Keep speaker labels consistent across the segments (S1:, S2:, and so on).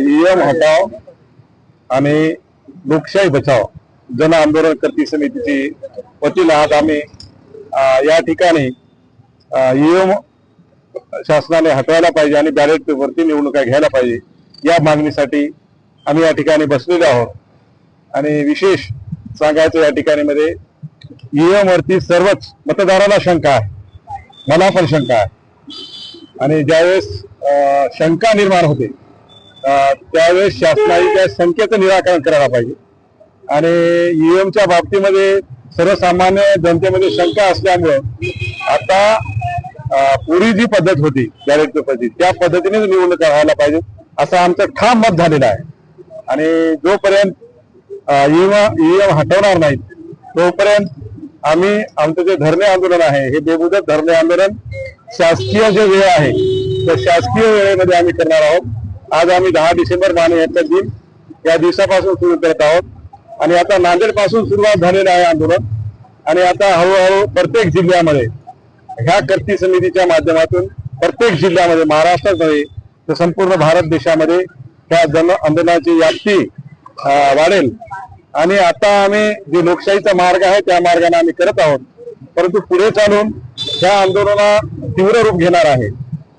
S1: EM हटाव आणि लोकशाही बचाव जन आंदोलन करती समितीची वतीनं आज आम्ही. या ठिकाणी ईएम शासनाने हटवायला पाहिजे आणि बॅलेट पेपरची निवडणुका घ्यायला पाहिजे. या मागणीसाठी आम्ही या ठिकाणी बसलेलो आहोत. आणि विशेष सांगायचं या ठिकाणी मध्ये ईएम वरती सर्वच मतदाराला शंका आहे. मला पण शंका आहे. आणि ज्यावेळेस शंका निर्माण होते. त्यावेळेस शासनाने त्या शंकेचं निराकरण करायला पाहिजे. आणि ईएमच्या बाबतीमध्ये सर्वसामान्य जनतेमध्ये शंका असल्यामुळं आता पूर्वी जी पद्धत होती बॅलेट पेपरची त्या पद्धतीने निवडणूक व्हायला पाहिजे असं आमचं ठाम मत झालेलं आहे. आणि जोपर्यंत ईएम हटवणार नाहीत तोपर्यंत आम्ही आमचं जे धरणे आंदोलन आहे हे बेबुदत धरणे आंदोलन शासकीय जे वेळ आहे तर शासकीय वेळेमध्ये आम्ही करणार आहोत. आज आम्ही दहा डिसेंबर माने यांचा दिन. या दिवसापासून सुरू करत आहोत. आणि आता नांदेडपासून सुरुवात झालेलं आहे आंदोलन. आणि आता हळूहळू प्रत्येक जिल्ह्यामध्ये ह्या कर्ती समितीच्या माध्यमातून प्रत्येक जिल्ह्यामध्ये महाराष्ट्रात नव्हे तर संपूर्ण भारत देशामध्ये ह्या जन आंदोलनाची व्याप्ती वाढेल. आणि आता आम्ही जे लोकशाहीचा मार्ग आहे त्या मार्गाने आम्ही करत आहोत. परंतु पुढे चालून ह्या आंदोलना तीव्र रूप घेणार आहे.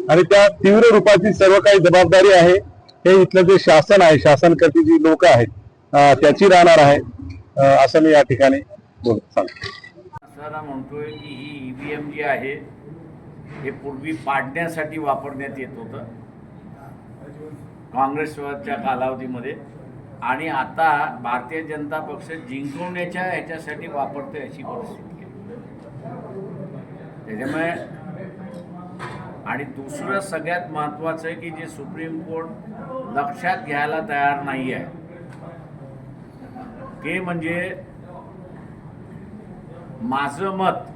S1: आणि त्या तीव्र रूपाची सर्व काही जबाबदारी आहे. हे इथलं जे शासन आहे शासन जी लोक आहेत त्याची राहणार आहे. असं मी या ठिकाणी बोल सांगतो
S2: म्हणतोय की ही ईव्हीएम जी आहे हे पूर्वी पाडण्यासाठी वापरण्यात येत होतं. काँग्रेसच्या कालावधीमध्ये. आणि आता भारतीय जनता पक्ष जिंकवण्याच्या ह्याच्यासाठी वापरतोय अशी परिस्थिती त्याच्यामुळे आणि दुसरं सगळ्यात महत्त्वाचं आहे की जे सुप्रीम कोर्ट लक्षात घ्यायला तयार नाही आहे. ते म्हणजे माझं मत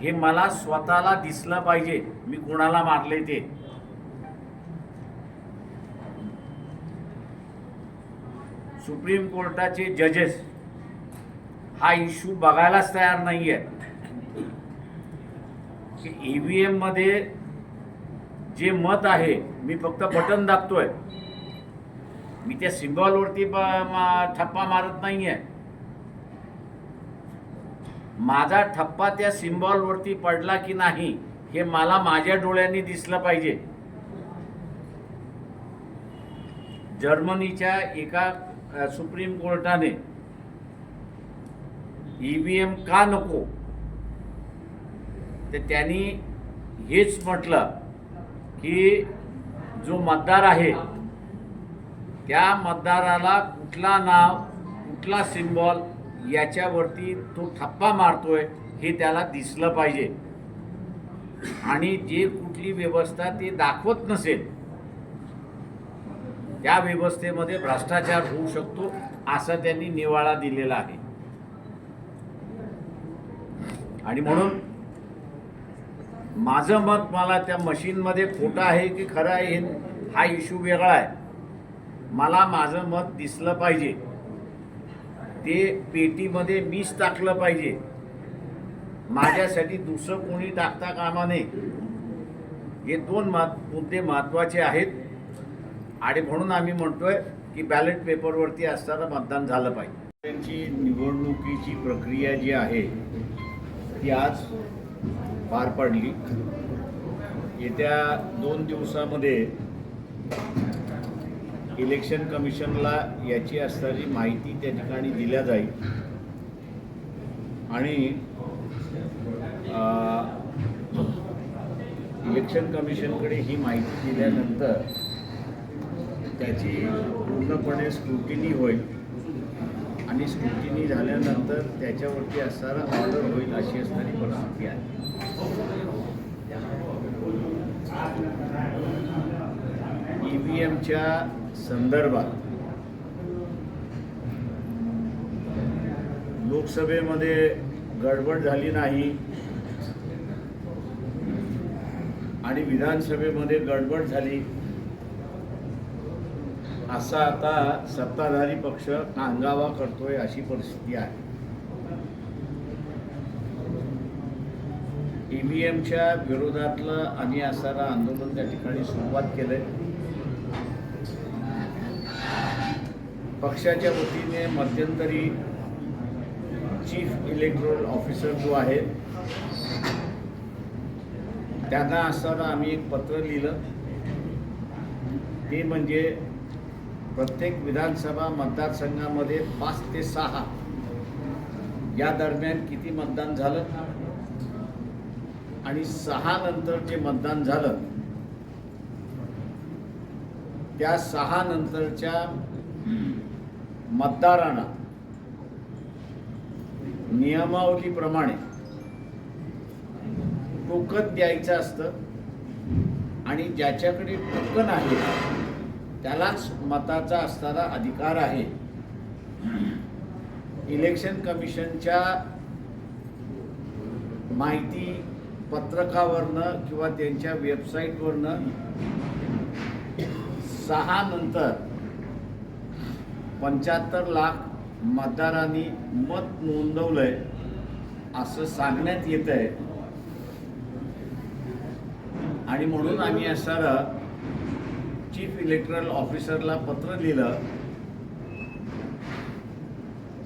S2: हे मला स्वतःला दिसलं पाहिजे. मी कोणाला मारले ते? सुप्रीम कोर्टाचे जजेस हा इश्यू बघायलाच तयार नाही आहे की व्ही एममध्ये जे मत आहे मी फक्त बटन दाबतोय. मी त्या सिम्बॉलवरती मा- ठप्पा मारत नाही आहे माझा ठप्पा त्या सिम्बॉलवरती पडला की नाही हे मला माझ्या डोळ्यांनी दिसलं पाहिजे. जर्मनीच्या एका सुप्रीम कोर्टाने ई व्ही एम का नको? तर त्यांनी हेच म्हटलं की जो मतदार आहे त्या मतदाराला कुठला नाव कुठला सिम्बॉल याच्यावरती तो ठप्पा मारतोय हे त्याला दिसलं पाहिजे. आणि जे कुठली व्यवस्था ते दाखवत नसेल त्या व्यवस्थेमध्ये भ्रष्टाचार होऊ शकतो असं त्यांनी निवाळा दिलेला आहे. आणि म्हणून माझं मत मला त्या मशीनमध्ये खोटं आहे की खरं आहे हा इश्यू वेगळा आहे. मला माझं मत दिसलं पाहिजे. ते पेटीमध्ये मीच टाकलं पाहिजे. माझ्यासाठी दुसरं कोणी टाकता कामा नये. हे दोन मत मुद्दे महत्त्वाचे आहेत. आणि म्हणून आम्ही म्हणतोय की बॅलेट पेपरवरती असताना मतदान झालं पाहिजे. त्यांची निवडणुकीची प्रक्रिया जी आहे ती आज पार पडली. येत्या दोन दिवसामध्ये इलेक्शन कमिशनला याची असणारी माहिती त्या ठिकाणी दिल्या जाईल. आणि इलेक्शन कमिशनकडे ही माहिती दिल्यानंतर त्याची पूर्णपणे स्क्रुटिनी होईल. आणि स्क्रुटिनी झाल्यानंतर त्याच्यावरती असणारा ऑर्डर होईल अशी असणारी परिस्थिती आहे. ई व्ही एमच्या संदर्भात लोकसभेमध्ये गडबड झाली नाही आणि विधानसभेमध्ये गडबड झाली असा आता सत्ताधारी पक्ष कांगावा करतोय अशी परिस्थिती आहे. ई व्ही एमच्या विरोधातलं आणि असणारं आंदोलन त्या ठिकाणी सुरुवात केलं आहे पक्षाच्या वतीने मध्यंतरी चीफ इलेक्ट्रोल ऑफिसर जो आहे त्यांना असताना आम्ही एक पत्र लिहिलं. ते म्हणजे प्रत्येक विधानसभा मतदारसंघामध्ये पाच ते सहा या दरम्यान किती मतदान झालं? आणि सहा नंतर जे मतदान झालं त्या सहा नंतरच्या मतदारांना नियमावलीप्रमाणे टोकन द्यायचं असतं आणि ज्याच्याकडे टोकन आहे त्यालाच मताचा असणारा अधिकार आहे. इलेक्शन कमिशनच्या माहिती पत्रकावरनं किंवा त्यांच्या वेबसाईटवरनं सहा नंतर पंच्याहत्तर लाख मतदारांनी मत नोंदवलंय असं सांगण्यात येत आहे आणि म्हणून आम्ही असणारा चीफ इलेक्ट्रल ऑफिसरला पत्र लिहिलं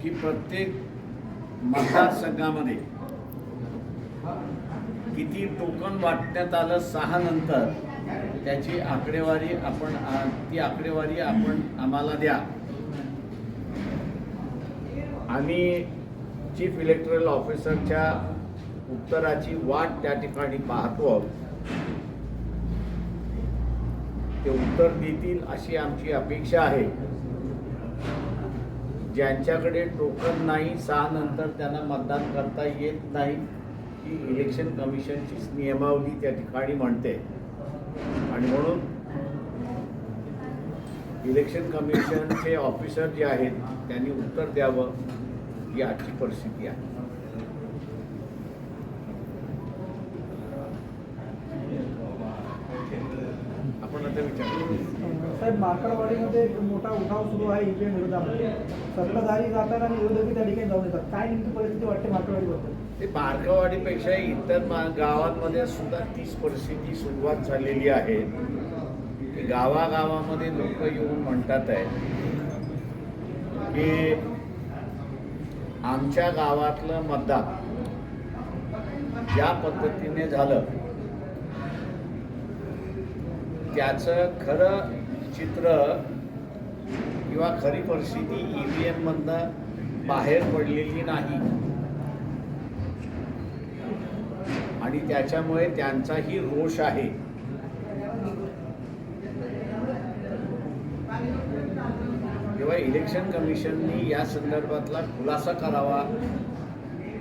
S2: की प्रत्येक मतदारसंघामध्ये किती टोकन वाटण्यात आलं सहा नंतर त्याची आकडेवारी आपण ती आकडेवारी आपण आम्हाला द्या. आम्ही चीफ इलेक्टरल ऑफिसरच्या उत्तराची वाट त्या ठिकाणी पाहतो. ते उत्तर देतील अशी आमची अपेक्षा आहे. ज्यांच्याकडे टोकन नाही सहा नंतर त्यांना मतदान करता येत नाही. ही इलेक्शन कमिशनचीच नियमावली त्या ठिकाणी म्हणते. आणि म्हणून इलेक्शन कमिशनचे ऑफिसर जे आहेत त्यांनी उत्तर द्यावं ही आजची परिस्थिती आहे. आपण आता विचार.
S3: साहेब मार्कडवाडीमध्ये एक मोठा उठाव सुरू आहे इथे विरोधामध्ये. सत्ताधारी जाताना आणि त्या ठिकाणी जाऊन येतात. काय नेमकी परिस्थिती वाटते मार्कडवाडीबद्दल
S2: ते बारकावाडीपेक्षा इतर मा- गावांमध्ये सुद्धा तीच परिस्थिती सुरुवात झालेली आहे. की गावागावामध्ये लोक येऊन म्हणतात आहे की आमच्या गावातलं मतदान ज्या पद्धतीने झालं त्याचं खरं चित्र किंवा खरी परिस्थिती ई व्ही एममधनं बाहेर पडलेली नाही. आणि त्याच्यामुळे त्यांचाही रोष आहे. तेव्हा इलेक्शन कमिशननी या संदर्भातला खुलासा करावा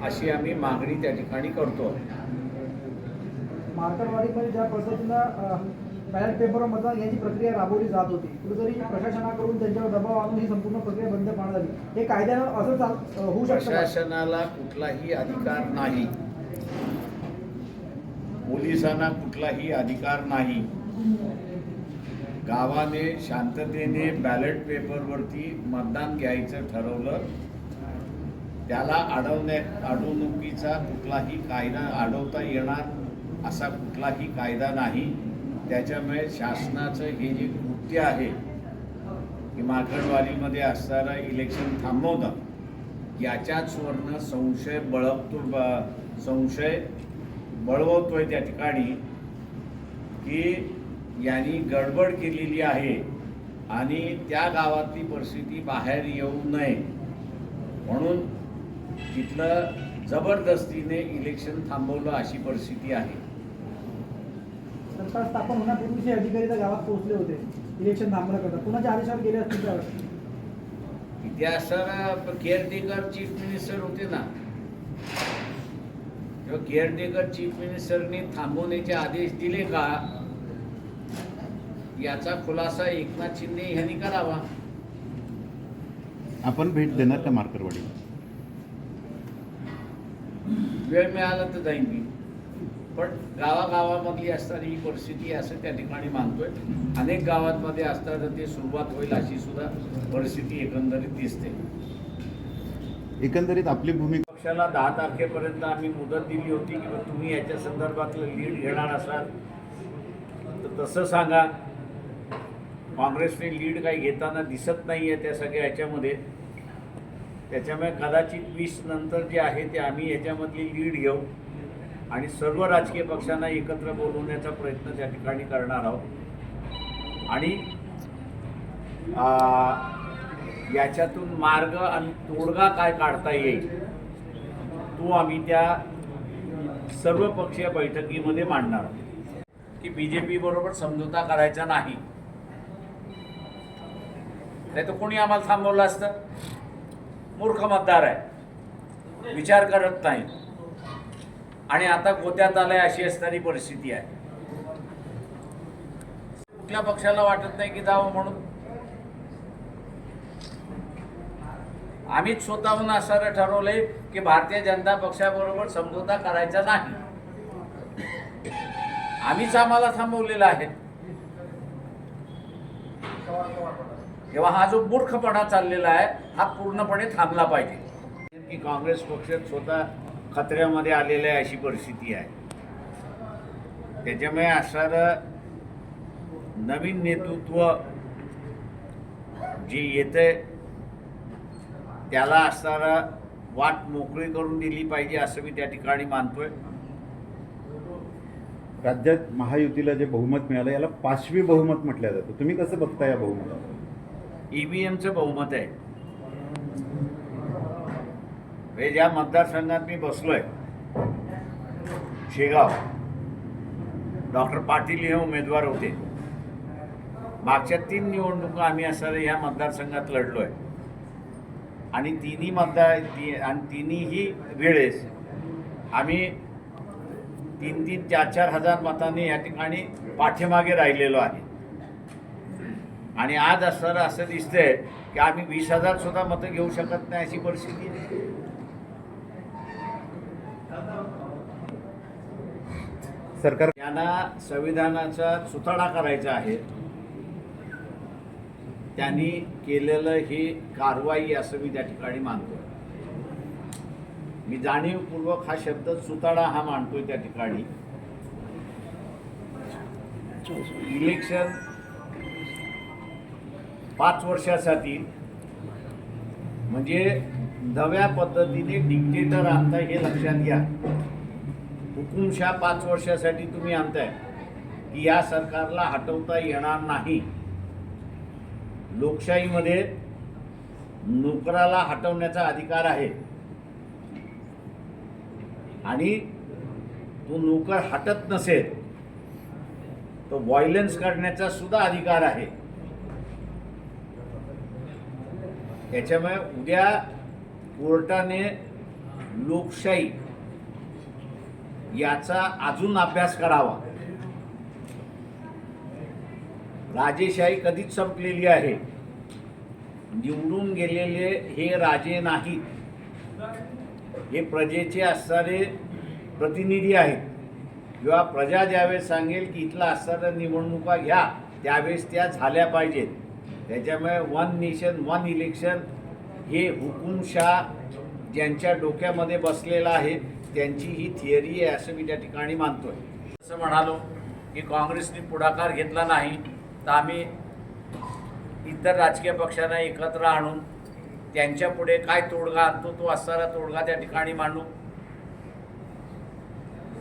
S2: अशी आम्ही मागणी त्या ठिकाणी करतो.
S3: मार्कडवाडीमध्ये ज्या पद्धतीनं बॅलेट पेपरवर मतदान घ्यायची प्रक्रिया राबवली जात होती कुठेतरी प्रशासनाकडून त्यांच्यावर दबाव आणून ही संपूर्ण प्रक्रिया बंद पाडण्यात आली. हे कायद्यानं असं होऊ शकतं?
S2: प्रशासनाला कुठलाही अधिकार नाही. पोलिसांना कुठलाही अधिकार नाही. गावाने शांततेने बॅलेट पेपरवरती मतदान घ्यायचं ठरवलं. त्याला अडवण्या अडवणुकीचा कुठलाही कायदा अडवता येणार असा कुठलाही कायदा नाही. त्याच्यामुळे शासनाचं हे जे कृत्य आहे की माकडवाडीमध्ये असणारं इलेक्शन थांबवणं याच्याच वरनं संशय बळकतो ब- संशय बळवतोय त्या ठिकाणी की यांनी गडबड केलेली आहे आणि त्या गावातली परिस्थिती बाहेर येऊ नये. म्हणून तिथलं जबरदस्तीने इलेक्शन थांबवलं अशी परिस्थिती आहे.
S3: सत्ता स्थापन होण्यापूर्वीचे अधिकारी त्या गावात पोहोचले होते. इलेक्शन थांबण्याकरता कुणाच्या आदेशावर गेले असतील
S2: तिथे असणारा केअरटेकर चीफ मिनिस्टर होते ना. केअरटेकर चीफ मिनिस्टरनी थांबवण्याचे आदेश दिले का? याचा खुलासा एकनाथ शिंदे यांनी करावा.
S4: आपण भेट देणार का मार्करवाडीला
S2: वेळ मिळाला तर जाईन मी. पण गावागावामधली असणारी ही परिस्थिती असं त्या ठिकाणी मानतोय. अनेक गावांमध्ये असताना ते सुरुवात होईल अशी सुद्धा परिस्थिती एकंदरीत दिसते.
S4: एकंदरीत आपली भूमिका
S2: पक्षाला दहा तारखेपर्यंत आम्ही मुदत दिली होती की तुम्ही याच्या संदर्भातलं लीड घेणार असाल. तर तसं सांगा. काँग्रेसने लीड काही घेताना दिसत नाही आहे त्या सगळ्या याच्यामध्ये. त्याच्यामुळे कदाचित वीस नंतर जे आहे ते आम्ही याच्यामधली लीड घेऊ. आणि सर्व राजकीय पक्षांना एकत्र बोलवण्याचा प्रयत्न त्या ठिकाणी करणार आहोत. आणि याच्यातून मार्ग आणि तोडगा काय काढता येईल? तो आम्ही त्या सर्वपक्षीय बैठकीमध्ये मांडणार. की बी जे पी बरोबर समझोता करायचा नाही. नाही तर कोणी आम्हाला थांबवलं असतं? मूर्ख मतदार आहे. विचार करत नाही. आणि आता गोत्यात आलाय अशी असणारी परिस्थिती आहे. कुठल्या पक्षाला वाटत नाही की जावं म्हणून? आम्हीच स्वतःहून असं ठरवलंय की भारतीय जनता पक्षाबरोबर समझोता करायचा नाही. आम्हीच आम्हाला थांबवलेला आहे. तेव्हा हा जो मूर्खपणा चाललेला आहे हा पूर्णपणे थांबला पाहिजे. की काँग्रेस पक्ष स्वतः खतऱ्यामध्ये आलेला आहे अशी परिस्थिती आहे. त्याच्यामुळे असणारं नवीन नेतृत्व जे येते त्याला असणारा वाट मोकळी करून दिली पाहिजे असं मी त्या ठिकाणी मानतोय.
S4: राज्यात महायुतीला जे बहुमत मिळालं याला पाचवी बहुमत म्हटलं जातं. तुम्ही कसं बघता या बहुमताला
S2: ईव्हीएमचं बहुमत आहे. हे ज्या मतदारसंघात मी बसलोय शेगाव डॉक्टर पाटील हे उमेदवार होते. मागच्या तीन निवडणुका आम्ही असं ह्या मतदारसंघात लढलोय. आणि तिन्ही मतदार ती आणि तिन्हीही वेळेस आम्ही तीन तीन चार चार हजार मतांनी या ठिकाणी पाठीमागे राहिलेलो आहे. आणि आज असं असं दिसतंय की आम्ही वीस हजार सुद्धा मतं घेऊ शकत नाही अशी परिस्थिती
S4: सरकार
S2: त्यांना संविधानाचा सुथाडा करायचा आहे. त्यांनी केलेलं ही कारवाई असं मी त्या ठिकाणी मानतो मी जाणीवपूर्वक हा शब्द सुताडा हा मानतोय त्या ठिकाणी. इलेक्शन पाच वर्षासाठी म्हणजे नव्या पद्धतीने डिक्टेटर आणताय हे लक्षात घ्या. हुकुमशा पाच वर्षासाठी तुम्ही आणताय की या सरकारला हटवता येणार नाही. लोकशाहीमध्ये नोकराला हटवण्याचा अधिकार आहे. आणि तो नोकर हटत नसेल तो व्हायलन्स करण्याचा सुद्धा अधिकार आहे. त्याच्यामुळे उद्या कोर्टाने लोकशाही याचा अजून अभ्यास करावा. राजेशाही कधीच संपलेली आहे. निवडून गेलेले हे राजे नाहीत. हे प्रजेचे असणारे प्रतिनिधी आहेत. किंवा प्रजा ज्यावेळेस सांगेल की इथला असणाऱ्या निवडणुका घ्या त्यावेळेस त्या झाल्या पाहिजेत. त्याच्यामुळे वन नेशन वन इलेक्शन हे हुकुमशाह ज्यांच्या डोक्यामध्ये बसलेलं आहे त्यांची ही थिअरी आहे असं मी त्या ठिकाणी मानतोय. असं म्हणालो की काँग्रेसने पुढाकार घेतला नाही. तर आम्ही इतर राजकीय पक्षांना एकत्र आणून त्यांच्या पुढे काय तोडगा आणतो तो असणारा तोडगा त्या ठिकाणी मांडू.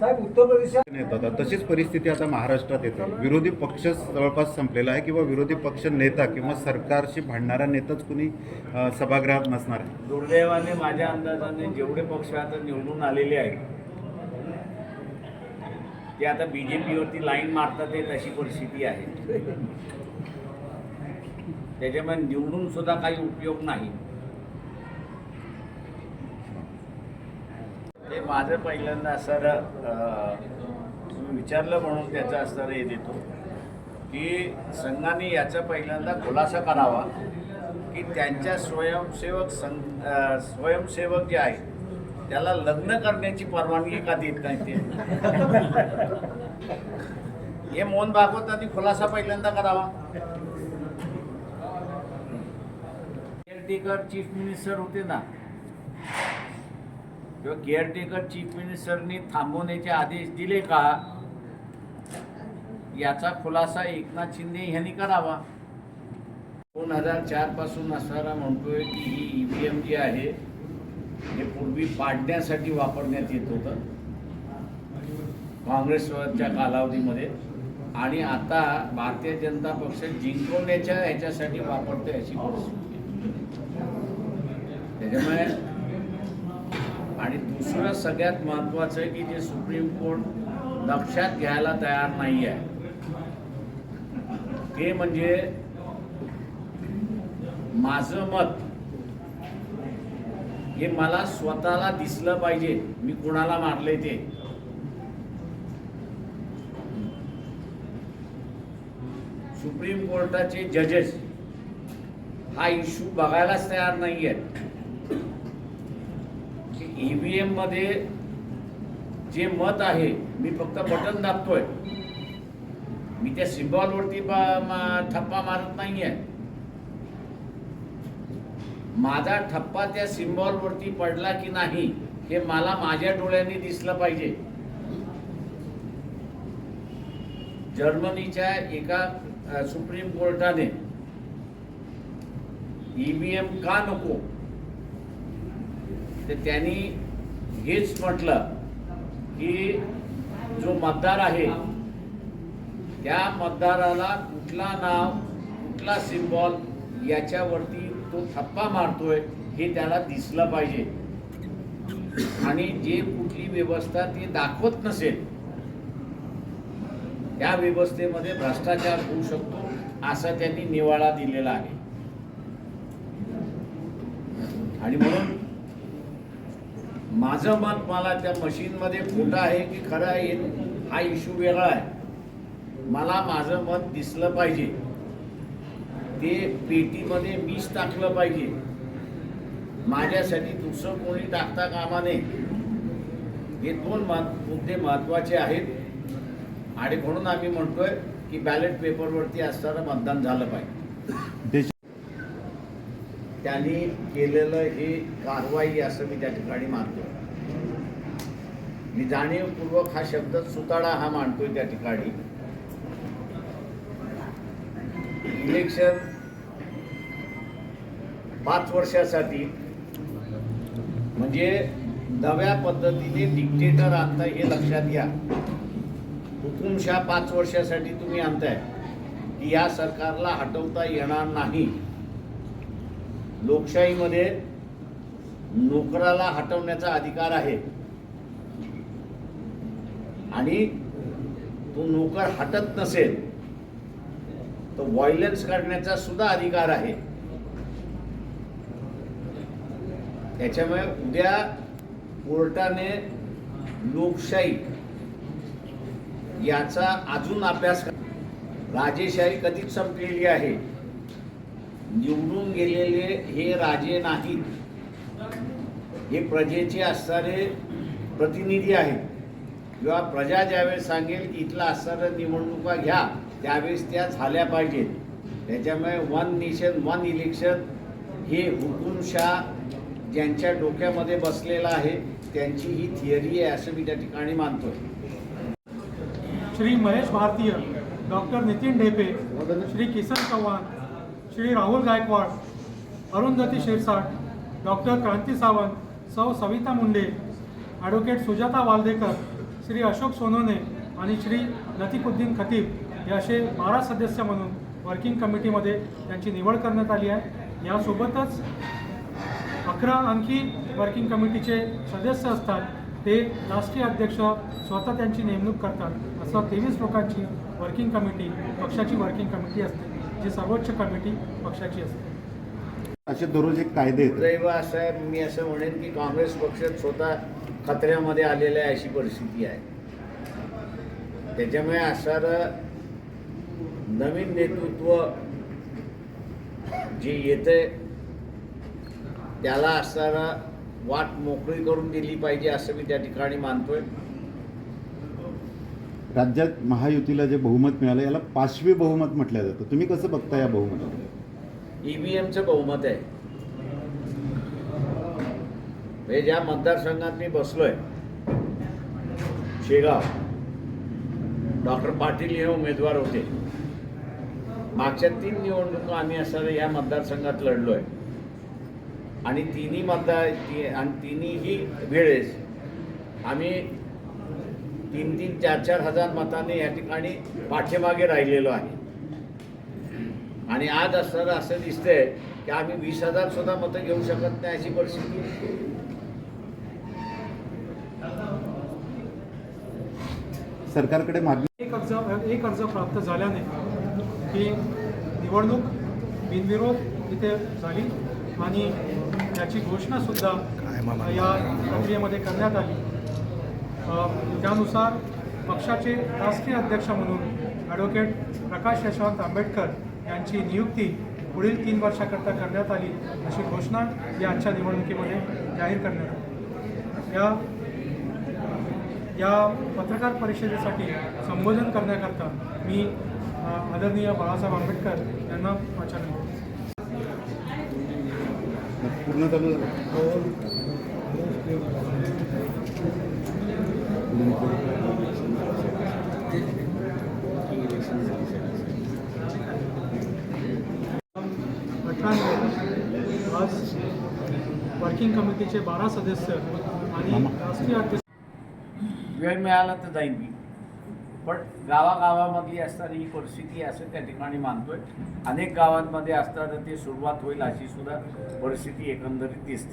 S3: साहेब उत्तर प्रदेशात
S4: येत होता तशीच परिस्थिती आता महाराष्ट्रात येते. विरोधी पक्ष जवळपास संपलेला आहे किंवा विरोधी पक्ष नेता किंवा सरकारशी भांडणारा नेताच कुणी सभागृहात नसणार आहे?
S2: दुर्दैवाने माझ्या अंदाजाने जेवढे पक्ष आता निवडून आलेले आहेत ते आता बी जे पीवरती लाईन मारतात ते तशी परिस्थिती आहे. त्याच्यामुळे निवडून सुद्धा काही उपयोग नाही. ते माझं पहिल्यांदा असं तुम्ही विचारलं म्हणून त्याचं असणारं हे देतो की संघाने याचा पहिल्यांदा खुलासा करावा की त्यांच्या स्वयंसेवक संघ स्वयंसेवक जे आहेत त्याला लग्न करण्याची परवानगी का देत नाही ते? हे मोहन भागवतांनी खुलासा पहिल्यांदा करावा. केअरटेकर चीफ मिनिस्टर होते ना किंवा केअरटेकर चीफ मिनिस्टरनी थांबवण्याचे आदेश दिले का याचा खुलासा एकनाथ शिंदे यांनी करावा. दोन हजार चारपासून असणारा म्हणतोय की ही ईव्हीएम जी आहे हे पूर्वी पाडण्यासाठी वापरण्यात येत होतं. काँग्रेसच्या कालावधीमध्ये. आणि आता भारतीय जनता पक्ष जिंकवण्याच्या ह्याच्यासाठी वापरते अशी परिस्थिती. त्याच्यामुळे आणि दुसरं सगळ्यात महत्त्वाचं आहे की जे सुप्रीम कोर्ट लक्षात घ्यायला तयार नाही आहे ते म्हणजे माझं मत हे मला स्वतःला दिसलं पाहिजे. मी कुणाला मारले ते? सुप्रीम कोर्टाचे जजेस हा इश्यू बघायलाच तयार नाही आहेत की ईव्हीएममध्ये जे मत आहे मी फक्त बटन दाबतोय. मी त्या सिम्बॉलवरती थप्पा मारत नाहीये. माझा ठप्पा त्या सिम्बॉलवरती पडला की नाही हे मला माझ्या डोळ्यांनी दिसलं पाहिजे. जर्मनीच्या एका सुप्रीम कोर्टाने ईव्हीएम का नको? तर त्यांनी हेच म्हटलं की जो मतदार आहे त्या मतदाराला कुठला नाव कुठला सिम्बॉल याच्यावरती तो थप्पा मारतोय हे त्याला दिसलं पाहिजे. आणि जे कुठली व्यवस्था ती दाखवत नसेल त्या व्यवस्थेमध्ये भ्रष्टाचार होऊ शकतो असा त्यांनी निवाळा दिलेला आहे. आणि म्हणून माझं मत मला त्या मशीनमध्ये खोटं आहे की खरं आहे हा इश्यू वेगळा आहे. मला माझं मत दिसलं पाहिजे. ते पेटीमध्ये मीच टाकलं पाहिजे. माझ्यासाठी दुसरं कोणी टाकता कामा नये. हे दोन मुद्दे महत्त्वाचे आहेत. आणि म्हणून आम्ही म्हणतोय की बॅलेट पेपरवरती असताना मतदान झालं पाहिजे. त्यांनी केलेलं हे कारवाई असं मी त्या ठिकाणी मानतो मी जाणीवपूर्वक हा शब्द सुताडा हा मांडतोय त्या ठिकाणी. इलेक्शन पाच वर्षासाठी. म्हणजे नव्या पद्धतीने डिक्टेटर आणता हे लक्षात घ्या. हुकुमशा पाच वर्षासाठी तुम्ही आणताय. की या सरकारला हटवता येणार नाही. लोकशाहीमध्ये नोकराला हटवण्याचा अधिकार आहे. आणि तो नोकर हटत नसेल तर व्हायलन्स करण्याचा सुद्धा अधिकार आहे. त्याच्यामुळे उद्या कोर्टाने लोकशाही याचा अजून अभ्यास कर- राजेशाही कधीच संपलेली आहे. निवडून गेलेले हे राजे नाहीत. हे प्रजेचे असणारे प्रतिनिधी आहेत. किंवा प्रजा ज्यावेळेस सांगेल की इथला असणाऱ्या निवडणुका घ्या त्यावेळेस त्या झाल्या पाहिजेत. त्याच्यामुळे वन नेशन वन इलेक्शन हे हुकुमशाह ज्यांच्या डोक्यामध्ये बसलेला आहे त्यांची ही थिअरी आहे असं मी त्या ठिकाणी मानतोय.
S5: श्री महेश भारतीय डॉक्टर नितीन ढेपे श्री किसन चव्हाण श्री राहुल गायकवाड अरुंधती शिरसाट डॉक्टर क्रांती सावंत सौ सविता मुंडे ॲडव्होकेट सुजाता वालदेकर श्री अशोक सोनोने आणि श्री लतिकुद्दीन खतीब हे असे बारा सदस्य म्हणून वर्किंग कमिटीमध्ये त्यांची निवड करण्यात आली आहे. यासोबतच अकरा आणखी वर्किंग कमिटीचे सदस्य असतात. ते राष्ट्रीय अध्यक्ष स्वतः त्यांची नेमणूक करतात. असं तेवीस लोकांची वर्किंग कमिटी पक्षाची वर्किंग कमिटी असते जी सर्वोच्च कमिटी पक्षाची असते.
S4: असे दररोज एक कायदे
S2: दैव असं आहे मी असं म्हणेन की काँग्रेस पक्ष स्वतः खतऱ्यामध्ये आलेला आहे अशी परिस्थिती आहे. त्याच्यामुळे असणारं नवीन नेतृत्व जे येते त्याला असणारा वाट मोकळी करून दिली पाहिजे असं मी त्या ठिकाणी मानतोय.
S4: राज्यात महायुतीला जे बहुमत मिळालं याला पाचवी बहुमत म्हटलं जातं. तुम्ही कसं बघता या बहुमत
S2: ईव्हीएमचं बहुमत आहे. म्हणजे ज्या मतदारसंघात मी बसलोय शेगाव डॉक्टर पाटील हे उमेदवार होते. मागच्या तीन निवडणुका आम्ही असं या मतदारसंघात लढलोय. आणि तिन्ही मतदार ती आणि तिन्हीही वेळेस आम्ही तीन तीन चार चार हजार मताने या ठिकाणी पाठीमागे राहिलेलो आहे आणि आज असताना असं दिसतंय की आम्ही वीस हजार सुद्धा मतं घेऊ शकत नाही अशी परिस्थिती.
S4: सरकारकडे मागणी
S5: एक अर्ज एक अर्ज प्राप्त झाल्याने ही निवडणूक बिनविरोध इथे झाली आणि याची घोषणासुद्धा या प्रक्रियेमध्ये करण्यात आली. त्यानुसार पक्षाचे राष्ट्रीय अध्यक्ष म्हणून ॲडव्होकेट प्रकाश यशवंत आंबेडकर यांची नियुक्ती पुढील तीन वर्षाकरता करण्यात आली अशी घोषणा या आजच्या निवडणुकीमध्ये जाहीर करण्यात आली. या या पत्रकार परिषदेसाठी संबोधन करण्याकरता मी आदरणीय बाळासाहेब आंबेडकर यांना वाचन करतो
S4: पूर्ण चालू
S5: आज वर्किंग कमिटीचे बारा सदस्य आणि राष्ट्रीय अध्यक्ष
S2: वेळ मिळाला तर जाईन मी. पण गावागावामधली असणारी ही परिस्थिती असं त्या ठिकाणी मानतोय. अनेक गावांमध्ये असताना ते सुरुवात होईल अशी सुद्धा परिस्थिती एकंदरीत दिसते.